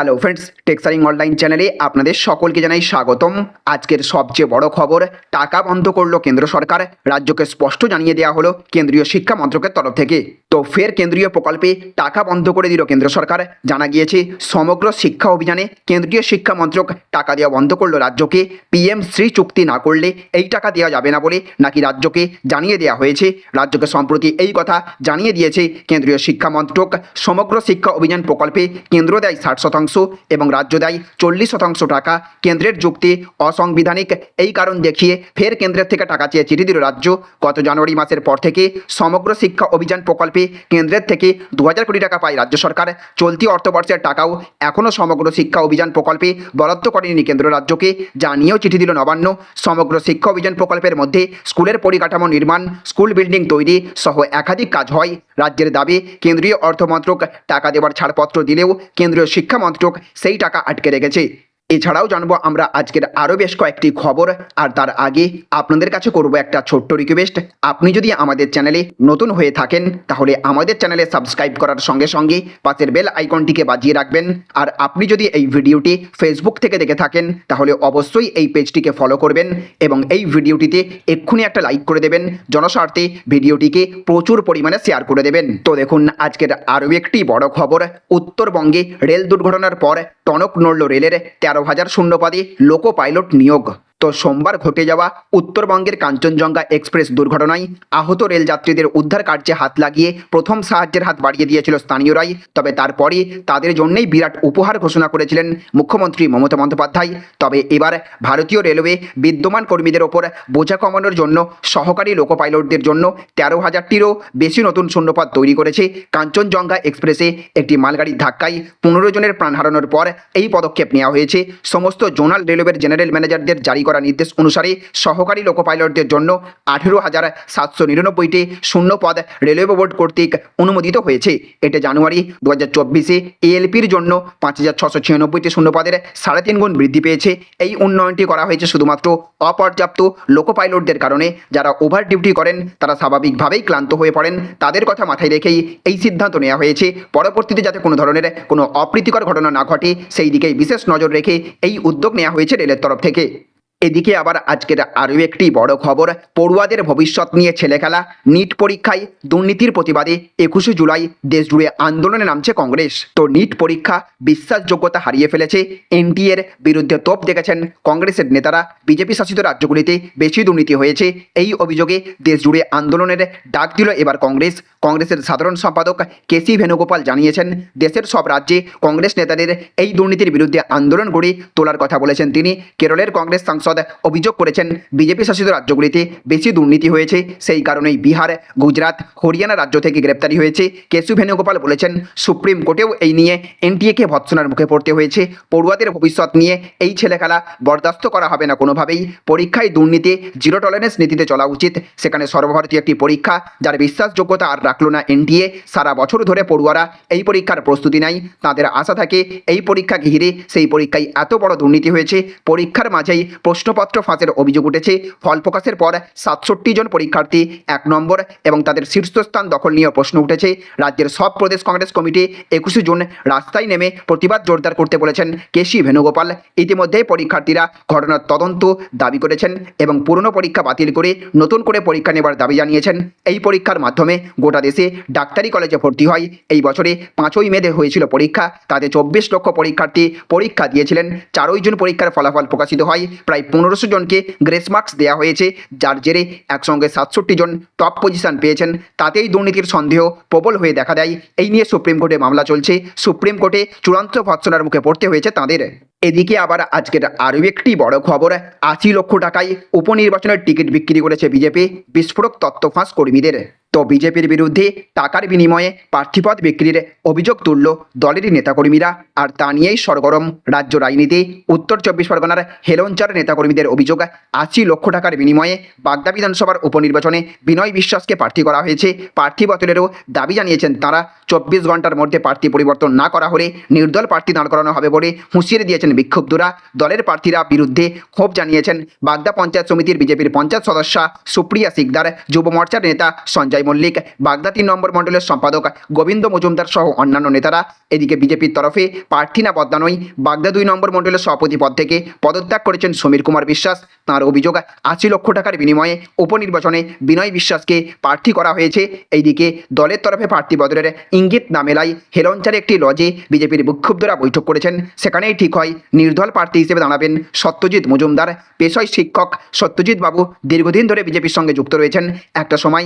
Hello friends টেক্সারিং online চ্যানেলে আপনাদের সকলকে জানাই স্বাগতম। আজকের সবচেয়ে বড় খবর, টাকা বন্ধ করল কেন্দ্র সরকার। রাজ্যকে স্পষ্ট জানিয়ে দেওয়া হলো কেন্দ্রীয় শিক্ষা মন্ত্রকের তরফ থেকে। তো ফের কেন্দ্রীয় প্রকল্পে টাকা বন্ধ করে দিল কেন্দ্র সরকার। জানা গিয়েছে, সমগ্র শিক্ষা অভিযানে কেন্দ্রীয় শিক্ষা মন্ত্রক টাকা দেওয়া বন্ধ করল রাজ্যকে। পিএম শ্রী চুক্তি না করলে এই টাকা দেওয়া যাবে না বলে নাকি রাজ্যকে জানিয়ে দেওয়া হয়েছে। রাজ্যকে সম্প্রতি এই কথা জানিয়ে দিয়েছে কেন্দ্রীয় শিক্ষা মন্ত্রক। সমগ্র শিক্ষা অভিযান প্রকল্পে কেন্দ্র দেয় ষাট শতাংশ এবং রাজ্য দেয় চল্লিশ শতাংশ টাকা। কেন্দ্রের যুক্তি অসাংবিধানিক। এই কারণ দেখিয়ে ফের কেন্দ্রের থেকে টাকা চেয়ে চিঠি দিল রাজ্য। গত জানুয়ারি মাসের পর থেকে সমগ্র শিক্ষা অভিযান প্রকল্পে কেন্দ্রের থেকে দু হাজার কোটি টাকা পায় রাজ্য সরকার। চলতি অর্থবর্ষের টাকাও এখনও সমগ্র শিক্ষা অভিযান প্রকল্পে বরাদ্দ করেনি কেন্দ্র রাজ্যকে জানিয়েও চিঠি দিল নবান্ন। সমগ্র শিক্ষা অভিযান প্রকল্পের মধ্যে স্কুলের পরিকাঠামো নির্মাণ, স্কুল বিল্ডিং তৈরি সহ একাধিক কাজ হয়। রাজ্যের দাবি, কেন্দ্রীয় অর্থমন্ত্রক টাকা দেওয়ার ছাড়পত্র দিলেও কেন্দ্রীয় শিক্ষা মন্ত্রক সেই টাকা আটকে রেখেছে এছাড়াও জানব আমরা আজকের আরও বেশ কয়েকটি খবর, আর তার আগে আপনাদের কাছে করব একটা ছোট্ট রিকোয়েস্ট আপনি যদি আমাদের চ্যানেলে নতুন হয়ে থাকেন, তাহলে আমাদের চ্যানেলে সাবস্ক্রাইব করার সঙ্গে সঙ্গে পাশের বেল আইকনটিকে বাজিয়ে রাখবেন। আর আপনি যদি এই ভিডিওটি ফেসবুক থেকে দেখে থাকেন, তাহলে অবশ্যই এই পেজটিকে ফলো করবেন এবং এই ভিডিওটিতে এক্ষুনি একটা লাইক করে দেবেন। জনস্বার্থে ভিডিওটিকে প্রচুর পরিমাণে শেয়ার করে দেবেন। তো দেখুন, আজকের আরও একটি বড় খবর, উত্তরবঙ্গে রেল দুর্ঘটনার পর টনক নড়ল রেলের তেরো হাজার শূন্যপাদে লোকো পাইলট নিয়োগ। তো সোমবার ঘটে যাওয়া উত্তরবঙ্গের কাঞ্চনজঙ্ঘা এক্সপ্রেস দুর্ঘটনায় আহত রেল যাত্রীদের উদ্ধার কার্যে হাত লাগিয়ে প্রথম সাহায্যের হাত বাড়িয়ে দিয়েছিল স্থানীয়রাই। তবে তারপরে তাদের জন্যই বিরাট উপহার ঘোষণা করেছিলেন মুখ্যমন্ত্রী মমতা বন্দ্যোপাধ্যায়। তবে এবার ভারতীয় রেলওয়ে বিদ্যমান কর্মীদের ওপর বোঝা কমানোর জন্য সহকারী লোকো পাইলটদের জন্য তেরো হাজারটিরও বেশি নতুন শূন্যপদ তৈরি করেছে কাঞ্চনজঙ্ঘা এক্সপ্রেসে একটি মালগাড়ির ধাক্কায় পনেরো জনের প্রাণ হারানোর পর এই পদক্ষেপ নেওয়া হয়েছে। সমস্ত জোনাল রেলওয়ের জেনারেল ম্যানেজারদের জারি করা নির্দেশ অনুসারে সহকারী লোকো পাইলটদের জন্য আঠেরো হাজার সাতশো নিরানব্বইটি শূন্য পদ রেলওয়ে বোর্ড কর্তৃক অনুমোদিত হয়েছে। এটা জানুয়ারি দু হাজার চব্বিশে এএলপির জন্য পাঁচ হাজার ছশো ছিয়ানব্বইটি শূন্য পদের সাড়ে তিন গুণ বৃদ্ধি পেয়েছে। এই উন্নয়নটি করা হয়েছে শুধুমাত্র অপর্যাপ্ত লোকো পাইলটদের কারণে। যারা ওভার ডিউটি করেন, তারা স্বাভাবিকভাবেই ক্লান্ত হয়ে পড়েন। তাদের কথা মাথায় রেখেই এই সিদ্ধান্ত নেওয়া হয়েছে। পরবর্তীতে যাতে কোনো ধরনের কোনো অপ্রীতিকর ঘটনা না ঘটে, সেই দিকেই বিশেষ নজর রেখে এই উদ্যোগ নেওয়া হয়েছে রেলের তরফ থেকে। এদিকে আবার আজকের আরও একটি বড় খবর, পড়ুয়াদের ভবিষ্যৎ নিয়ে ছেলে খেলা নিট পরীক্ষায় দুর্নীতির প্রতিবাদে একুশে জুলাই দেশজুড়ে আন্দোলনে নামছে কংগ্রেস। তো নিট পরীক্ষা বিশ্বাসযোগ্যতা হারিয়ে ফেলেছে এনটিএর বিরুদ্ধে তোপ দেখেছেন কংগ্রেসের নেতারা। বিজেপি শাসিত রাজ্যগুলিতে বেশি দুর্নীতি হয়েছে। এই অভিযোগে দেশজুড়ে আন্দোলনের ডাক দিল এবার কংগ্রেস। কংগ্রেসের সাধারণ সম্পাদক কেসি ভেনুগোপাল জানিয়েছেন, দেশের সব রাজ্যে কংগ্রেস নেতাদের এই দুর্নীতির বিরুদ্ধে আন্দোলন গড়ে তোলার কথা বলেছেন তিনি। কেরলের কংগ্রেস সাংসদ অভিযোগ করেছেন, বিজেপি শাসিত রাজ্যগুলিতে বেশি দুর্নীতি হয়েছে। সেই কারণেই বিহার, গুজরাট, হরিয়ানা রাজ্য থেকে গ্রেপ্তারি হয়েছে। কেশু ভেনুগোপাল বলেছেন, সুপ্রিম কোর্টেও এই নিয়ে এনটিএকে ভৎসনার মুখে পড়তে হয়েছে। পড়ুয়াদের ভবিষ্যৎ নিয়ে এই ছেলে বরদাস্ত করা হবে না কোনোভাবেই। পরীক্ষায় দুর্নীতি, জিরো টলারেন্স নীতিতে চলা উচিত। সেখানে সর্বভারতীয় একটি পরীক্ষা, যার বিশ্বাসযোগ্যতা আর রাখল না এনটিএ। সারা বছর ধরে পড়ুয়ারা এই পরীক্ষার প্রস্তুতি নেয় তাদের আশা থাকে, এই পরীক্ষাকে ঘিরে সেই পরীক্ষায় এত বড় দুর্নীতি হয়েছে। পরীক্ষার মাঝেই প্রশ্নপত্র ফাঁসের অভিযোগ উঠেছে। ফল প্রকাশের পর সাতষট্টি জন পরীক্ষার্থী, এক নম্বর এবং তাদের শীর্ষস্থান দখল নিয়ে প্রশ্ন উঠেছে। রাজ্যের সব প্রদেশ কংগ্রেস কমিটি একুশে জুন রাস্তায় নেমে প্রতিবাদ জোরদার করতে বলেছেন কেশি ভেনুগোপাল ইতিমধ্যেই পরীক্ষার্থীরা ঘটনার তদন্ত দাবি করেছেন এবং পুরনো পরীক্ষা বাতিল করে নতুন করে পরীক্ষা নেবার দাবি জানিয়েছেন। এই পরীক্ষার মাধ্যমে গোটা দেশে ডাক্তারি কলেজে ভর্তি হয়। এই বছরে পাঁচই মেদে হয়েছিল পরীক্ষা। তাতে চব্বিশ লক্ষ পরীক্ষার্থী পরীক্ষা দিয়েছিলেন। চারই জুন পরীক্ষার ফলাফল প্রকাশিত হয়। প্রায় পনেরোশো জনকে গ্রেস মার্কস দেওয়া হয়েছে, যার জেরে একসঙ্গে সাতষট্টি জন টপ পজিশন পেয়েছেন। তাতেই দুর্নীতির সন্দেহ প্রবল হয়ে দেখা দেয়। এই নিয়ে সুপ্রিম কোর্টে মামলা চলছে। সুপ্রিম কোর্টে চূড়ান্ত ভৎসনার মুখে পড়তে হয়েছে তাদের। এদিকে আবার আজকের আরও একটি বড় খবর, আশি লক্ষ টাকায় উপনির্বাচনের টিকিট বিক্রি করেছে বিজেপি, বিস্ফোরক তত্ত্ব ফাঁস কর্মীদের। তো বিজেপির বিরুদ্ধে টাকার বিনিময়ে প্রার্থীপদ বিক্রির অভিযোগ তুলল দলেরই নেতাকর্মীরা। আর তা নিয়েই সরগরম রাজ্য রাজনীতি। উত্তর চব্বিশ পরগনার হেলঞ্চার নেতাকর্মীদের অভিযোগ, আশি লক্ষ টাকার বিনিময়ে বাগদা বিধানসভার উপনির্বাচনে বিনয় বিশ্বাসকে প্রার্থী করা হয়েছে। প্রার্থী বদলেরও দাবি জানিয়েছেন তারা। চব্বিশ ঘণ্টার মধ্যে প্রার্থী পরিবর্তন না করা হলে নির্দল প্রার্থী দাঁড় করানো হবে বলে হুঁশিয়ারি দিয়েছেন বিক্ষুব্ধরা। দলের প্রার্থীরা বিরুদ্ধে ক্ষোভ জানিয়েছেন। বাগদা পঞ্চায়েত সমিতির বিজেপির পঞ্চায়েত সদস্যা সুপ্রিয়া সিকদার, যুব মোর্চার নেতা সঞ্জয় সঞ্জয় মল্লিক, বাগদা তিন নম্বর মণ্ডলের সম্পাদক গোবিন্দ মজুমদার সহ অন্যান্য নেতারা এদিকে বিজেপির তরফে প্রার্থী না বদলানোই বাগদা দুই নম্বর মণ্ডলের সভাপতি পদ থেকে পদত্যাগ করেছেন সমীর কুমার বিশ্বাস। তাঁর অভিযোগ, আশি লক্ষ টাকার বিনিময়ে উপনির্বাচনে বিনয় বিশ্বাসকে প্রার্থী করা হয়েছে। এইদিকে দলের তরফে প্রার্থী বদলের ইঙ্গিত না মেলায় হেলঞ্চারে একটি লজে বিজেপির বিক্ষুব্ধরা বৈঠক করেছেন। সেখানেই ঠিক হয়, নির্দল প্রার্থী হিসেবে দাঁড়াবেন সত্যজিৎ মজুমদার। পেশায় শিক্ষক সত্যজিৎ বাবু দীর্ঘদিন ধরে বিজেপির সঙ্গে যুক্ত রয়েছেন। একটা সময়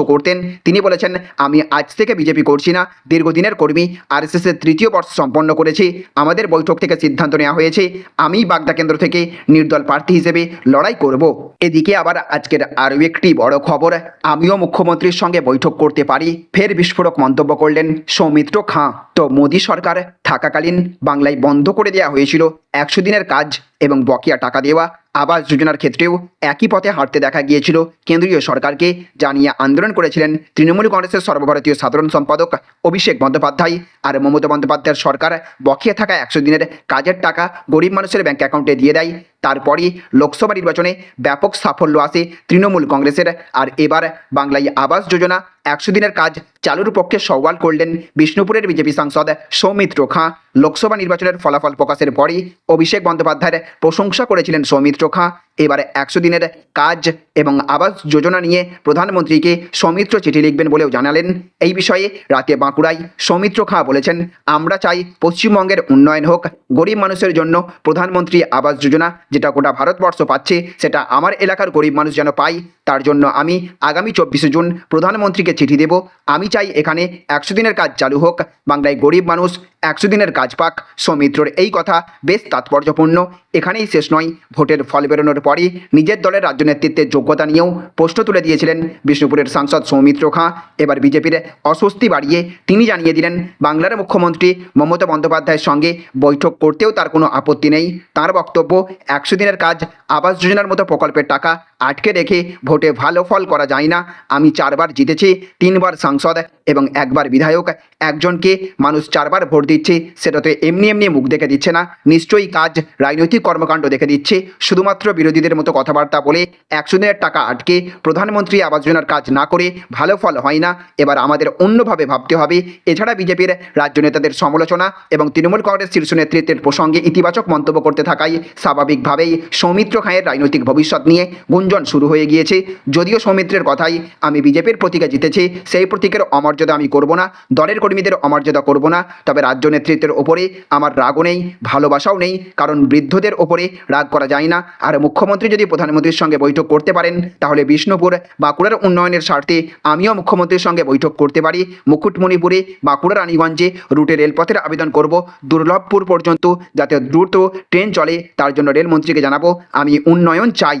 আরএসএসও করতেন। তিনি বলেছেন, আমি আজ থেকে বিজেপি করছি না। দীর্ঘদিনের কর্মী আরএসএসের তৃতীয় বর্ষ সম্পন্ন করেছি। আমাদের বৈঠক থেকে সিদ্ধান্ত নেওয়া হয়েছে। আমি বাগদা কেন্দ্র থেকে নির্দল প্রার্থী হিসেবে লড়াই করব। এদিকে আবার আজকের আরও একটি বড় খবর, আমিও মুখ্যমন্ত্রীর সঙ্গে বৈঠক করতে পারি। ফের বিস্ফোরক মন্তব্য করলেন সৌমিত্র খাঁ। তো মোদী সরকার থাকাকালীন বাংলায় বন্ধ করে দেওয়া হয়েছিল। একশো দিনের কাজ এবং বকেয়া টাকা দেওয়া। আবাস যোজনার ক্ষেত্রেও একই পথে হাঁটতে দেখা গিয়েছিল কেন্দ্রীয় সরকারকে জানিয়ে আন্দোলন করেছিলেন তৃণমূল কংগ্রেসের সর্বভারতীয় সাধারণ সম্পাদক অভিষেক বন্দ্যোপাধ্যায়। আর মমতা বন্দ্যোপাধ্যায়ের সরকার বকেয়া থাকা একশো দিনের কাজের টাকা গরিব মানুষের ব্যাঙ্ক অ্যাকাউন্টে দিয়ে দেয়। তারপরই লোকসভা নির্বাচনে ব্যাপক সাফল্য আসে তৃণমূল কংগ্রেসের। আর এবার বাংলায় আবাস যোজনা একশো দিনের কাজ চালুর পক্ষে সওয়াল করলেন বিষ্ণুপুরের বিজেপি সাংসদ সৌমিত্র খাঁ। লোকসভা নির্বাচনের ফলাফল প্রকাশের পরই অভিষেক বন্দ্যোপাধ্যায়ের প্রশংসা করেছিলেন সৌমিত্র খাঁ। এবারে একশো দিনের কাজ এবং আবাস যোজনা নিয়ে প্রধানমন্ত্রীকে সৌমিত্র চিঠি লিখবেন বলেও জানালেন। এই বিষয়ে রাতে বাঁকুড়ায় সৌমিত্র খাঁ বলেছেন, আমরা চাই পশ্চিমবঙ্গের উন্নয়ন হোক। গরিব মানুষের জন্য প্রধানমন্ত্রী আবাস যোজনা, যেটা গোটা ভারতবর্ষ পাচ্ছে, সেটা আমার এলাকার গরিব মানুষ যেন পাই তার জন্য আমি আগামী চব্বিশে জুন প্রধানমন্ত্রীকে চিঠি দেব। আমি চাই এখানে একশো দিনের কাজ চালু হোক। বাংলায় গরিব মানুষ একশো দিনের কাজ পাক। সৌমিত্রর এই কথা বেশ তাৎপর্যপূর্ণ। এখানেই শেষ নয়। ভোটের ফল বেরোনোর পরই নিজের দলের রাজ্য নেতৃত্বের যোগ্যতা নিয়েও প্রশ্ন তুলে দিয়েছিলেন বিষ্ণুপুরের সাংসদ সৌমিত্র খাঁ। এবার বিজেপির অস্বস্তি বাড়িয়ে তিনি জানিয়ে দিলেন, বাংলার মুখ্যমন্ত্রী মমতা বন্দ্যোপাধ্যায়ের সঙ্গে বৈঠক করতেও তার কোনো আপত্তি নেই। তার বক্তব্য, একশো দিনের কাজ, আবাস যোজনার মতো প্রকল্পের টাকা আটকে রেখে ভোটে ভালো ফল করা যায় না। আমি চারবার জিতেছি, তিনবার সাংসদ এবং একবার বিধায়ক। একজনকে মানুষ চারবার ভোট দিচ্ছে, সেটা তো এমনি এমনি মুখ দেখে দিচ্ছে না। নিশ্চয়ই কাজ, রাজনৈতিক কর্মকাণ্ড দেখে দিচ্ছে। শুধুমাত্র বিরোধীদের মতো কথাবার্তা বলে একশো দিনের টাকা আটকে প্রধানমন্ত্রী আবাস যোজনার কাজ না করে ভালো ফল হয় না। এবার আমাদের অন্যভাবে ভাবতে হবে। এছাড়া বিজেপির রাজ্য নেতাদের সমালোচনা এবং তৃণমূল কংগ্রেস শীর্ষ নেতৃত্বের প্রসঙ্গে ইতিবাচক মন্তব্য করতে থাকায় স্বাভাবিকভাবেই সৌমিত্র খাঁয়ের রাজনৈতিক ভবিষ্যৎ নিয়ে গুঞ্জন শুরু হয়ে গিয়েছে। যদিও সৌমিত্রের কথাই, আমি বিজেপির প্রতীকে জিতেছি, সেই প্রতীকের অমর্যাদা আমি করব না, দলের কর্মীদের অমর্যাদা করব না। তবে রাজ্য নেতৃত্বের ওপরে আমার রাগও নেই, ভালোবাসাও নেই, কারণ বৃদ্ধদের ওপরে রাগ করা যায় না। আর মুখ্যমন্ত্রী যদি প্রধানমন্ত্রীর সঙ্গে বৈঠক করতে পারেন, তাহলে বিষ্ণুপুর, বাঁকুড়ার উন্নয়নের স্বার্থে আমিও মুখ্যমন্ত্রীর সঙ্গে বৈঠক করতে পারি। মুকুটমণিপুরে, বাঁকুড়া রানীগঞ্জে রুটে রেলপথের আবেদন করব। দুর্লভপুর পর্যন্ত যাতে দ্রুত ট্রেন চলে, তার জন্য রেলমন্ত্রীকে জানাব, আমি উন্নয়ন চাই।